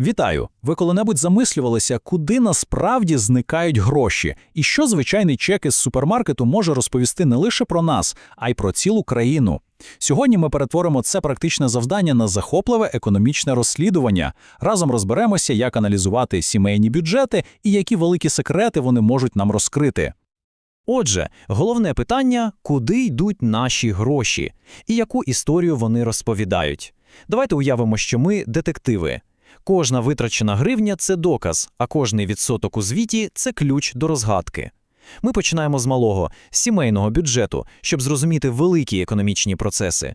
Вітаю! Ви коли-небудь замислювалися, куди насправді зникають гроші, і що звичайний чек із супермаркету може розповісти не лише про нас, а й про цілу країну. Сьогодні ми перетворимо це практичне завдання на захопливе економічне розслідування. Разом розберемося, як аналізувати сімейні бюджети і які великі секрети вони можуть нам розкрити. Отже, головне питання куди йдуть наші гроші і яку історію вони розповідають. Давайте уявимо, що ми детективи. Кожна витрачена гривня це доказ, а кожний відсоток у звіті це ключ до розгадки. Ми починаємо з малого сімейного бюджету, щоб зрозуміти великі економічні процеси.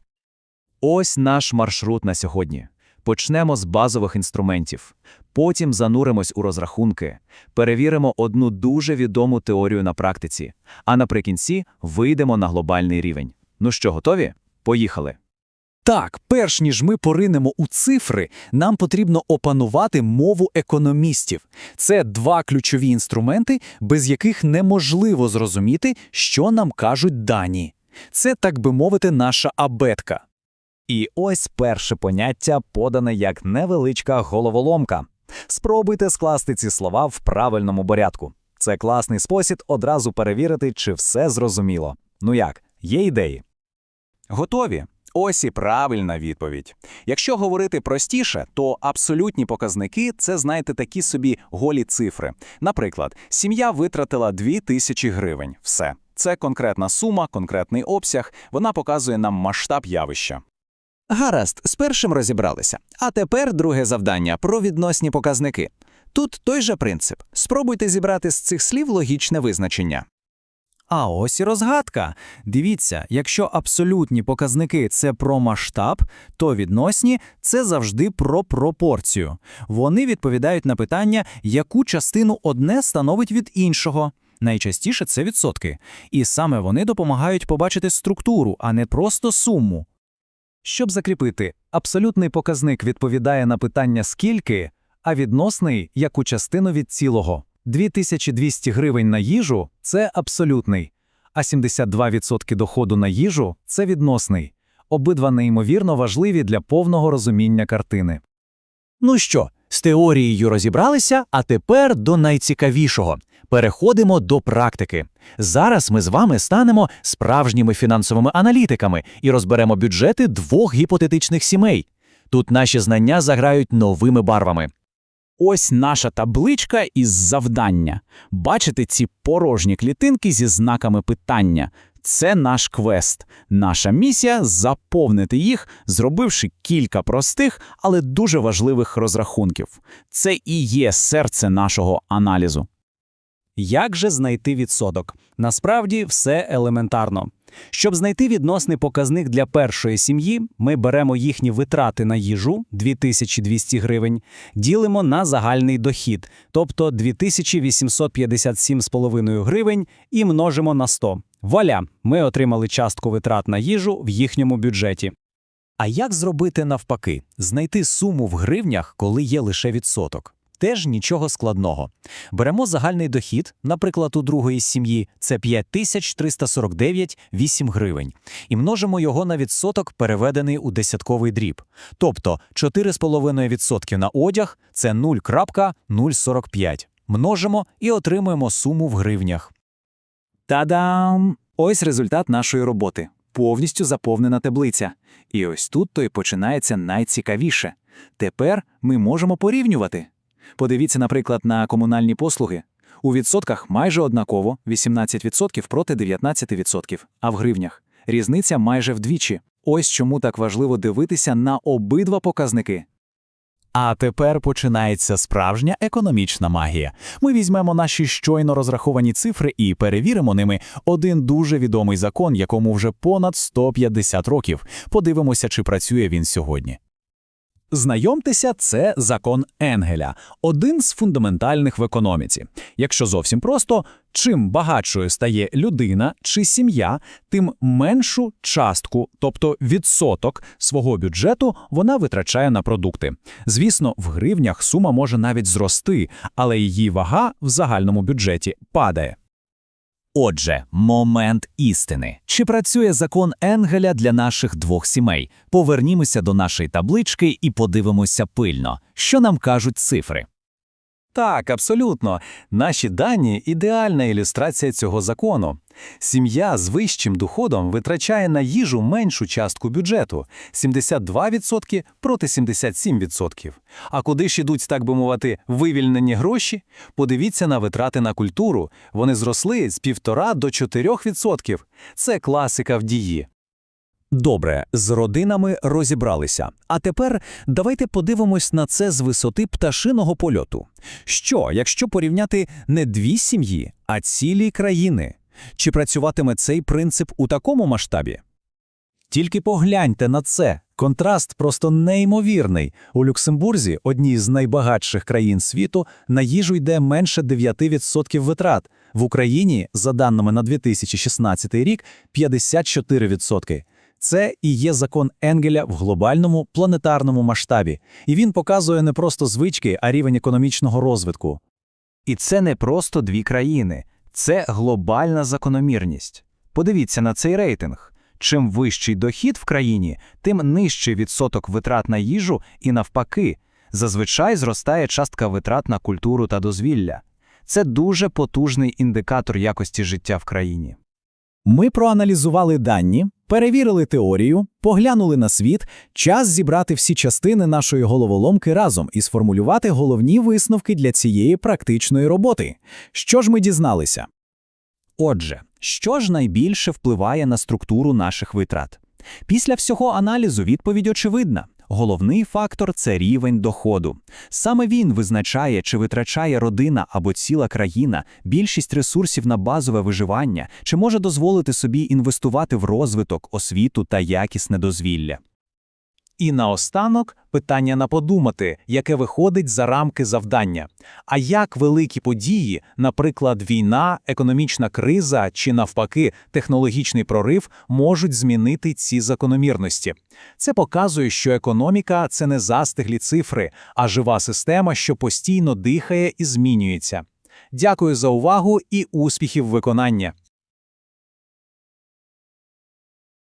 Ось наш маршрут на сьогодні. Почнемо з базових інструментів, потім зануримось у розрахунки, перевіримо одну дуже відому теорію на практиці, а наприкінці вийдемо на глобальний рівень. Ну що, готові? Поїхали! Так, перш ніж ми поринемо у цифри, нам потрібно опанувати мову економістів. Це два ключові інструменти, без яких неможливо зрозуміти, що нам кажуть дані. Це, так би мовити, наша абетка. І ось перше поняття подане як невеличка головоломка. Спробуйте скласти ці слова в правильному порядку. Це класний спосіб одразу перевірити, чи все зрозуміло. Ну як, є ідеї? Готові? Ось і правильна відповідь. Якщо говорити простіше, то абсолютні показники це, знаєте, такі собі голі цифри. Наприклад, сім'я витратила 2 тисячі гривень. Все. Це конкретна сума, конкретний обсяг, вона показує нам масштаб явища. Гаразд, з першим розібралися. А тепер друге завдання про відносні показники. Тут той же принцип. Спробуйте зібрати з цих слів логічне визначення. А ось і розгадка. Дивіться, якщо абсолютні показники це про масштаб, то відносні це завжди про пропорцію. Вони відповідають на питання, яку частину одне становить від іншого. Найчастіше це відсотки. І саме вони допомагають побачити структуру, а не просто суму. Щоб закріпити, абсолютний показник відповідає на питання скільки, а відносний яку частину від цілого. 2200 гривень на їжу це абсолютний, а 72% доходу на їжу це відносний. Обидва неймовірно важливі для повного розуміння картини. Ну що, з теорією розібралися, а тепер до найцікавішого. Переходимо до практики. Зараз ми з вами станемо справжніми фінансовими аналітиками і розберемо бюджети двох гіпотетичних сімей. Тут наші знання заграють новими барвами. Ось наша табличка із завдання. Бачите ці порожні клітинки зі знаками питання. Це наш квест. Наша місія заповнити їх, зробивши кілька простих, але дуже важливих розрахунків. Це і є серце нашого аналізу. Як же знайти відсоток? Насправді все елементарно. Щоб знайти відносний показник для першої сім'ї, ми беремо їхні витрати на їжу 2200 гривень, ділимо на загальний дохід, тобто 2857,5 гривень, і множимо на 100. Вуаля, ми отримали частку витрат на їжу в їхньому бюджеті. А як зробити навпаки? Знайти суму в гривнях, коли є лише відсоток? Теж нічого складного. Беремо загальний дохід, наприклад, у другої сім'ї це 5349,8 гривень, і множимо його на відсоток, переведений у десятковий дріб. Тобто 4,5% на одяг це 0,045. Множимо і отримуємо суму в гривнях. Та-дам! Ось результат нашої роботи. Повністю заповнена таблиця. І ось тут то й починається найцікавіше. Тепер ми можемо порівнювати. Подивіться, наприклад, на комунальні послуги. У відсотках майже однаково 18% проти 19%, а в гривнях різниця майже вдвічі. Ось чому так важливо дивитися на обидва показники. А тепер починається справжня економічна магія. Ми візьмемо наші щойно розраховані цифри і перевіримо ними один дуже відомий закон, якому вже понад 150 років. Подивимося, чи працює він сьогодні. Знайомтеся, це закон Енгеля, один з фундаментальних в економіці. Якщо зовсім просто, чим багатшою стає людина чи сім'я, тим меншу частку, тобто відсоток свого бюджету, вона витрачає на продукти. Звісно, в гривнях сума може навіть зрости, але її вага в загальному бюджеті падає. Отже, момент істини. Чи працює закон Енгеля для наших двох сімей? Повернімося до нашої таблички і подивимося пильно, що нам кажуть цифри. Так, абсолютно. Наші дані – ідеальна ілюстрація цього закону. Сім'я з вищим доходом витрачає на їжу меншу частку бюджету – 72% проти 77%. А куди ж ідуть, так би мовити, вивільнені гроші? Подивіться на витрати на культуру. Вони зросли з 1,5 до 4%. Це класика в дії. Добре, з родинами розібралися. А тепер давайте подивимось на це з висоти пташиного польоту. Що, якщо порівняти не дві сім'ї, а цілі країни? Чи працюватиме цей принцип у такому масштабі? Тільки погляньте на це. Контраст просто неймовірний. У Люксембурзі, одній з найбагатших країн світу, на їжу йде менше 9% витрат. В Україні, за даними на 2016 рік, 54%. Це і є закон Енгеля в глобальному планетарному масштабі. І він показує не просто звички, а рівень економічного розвитку. І це не просто дві країни, це глобальна закономірність. Подивіться на цей рейтинг. Чим вищий дохід в країні, тим нижчий відсоток витрат на їжу і навпаки. Зазвичай зростає частка витрат на культуру та дозвілля. Це дуже потужний індикатор якості життя в країні. Ми проаналізували дані, перевірили теорію, поглянули на світ, час зібрати всі частини нашої головоломки разом і сформулювати головні висновки для цієї практичної роботи. Що ж ми дізналися? Отже, що ж найбільше впливає на структуру наших витрат? Після всього аналізу відповідь очевидна. Головний фактор це рівень доходу. Саме він визначає, чи витрачає родина або ціла країна більшість ресурсів на базове виживання, чи може дозволити собі інвестувати в розвиток, освіту та якісне дозвілля. І наостанок питання на подумати, яке виходить за рамки завдання. А як великі події, наприклад, війна, економічна криза чи навпаки технологічний прорив, можуть змінити ці закономірності? Це показує, що економіка це не застиглі цифри, а жива система, що постійно дихає і змінюється. Дякую за увагу і успіхів виконання.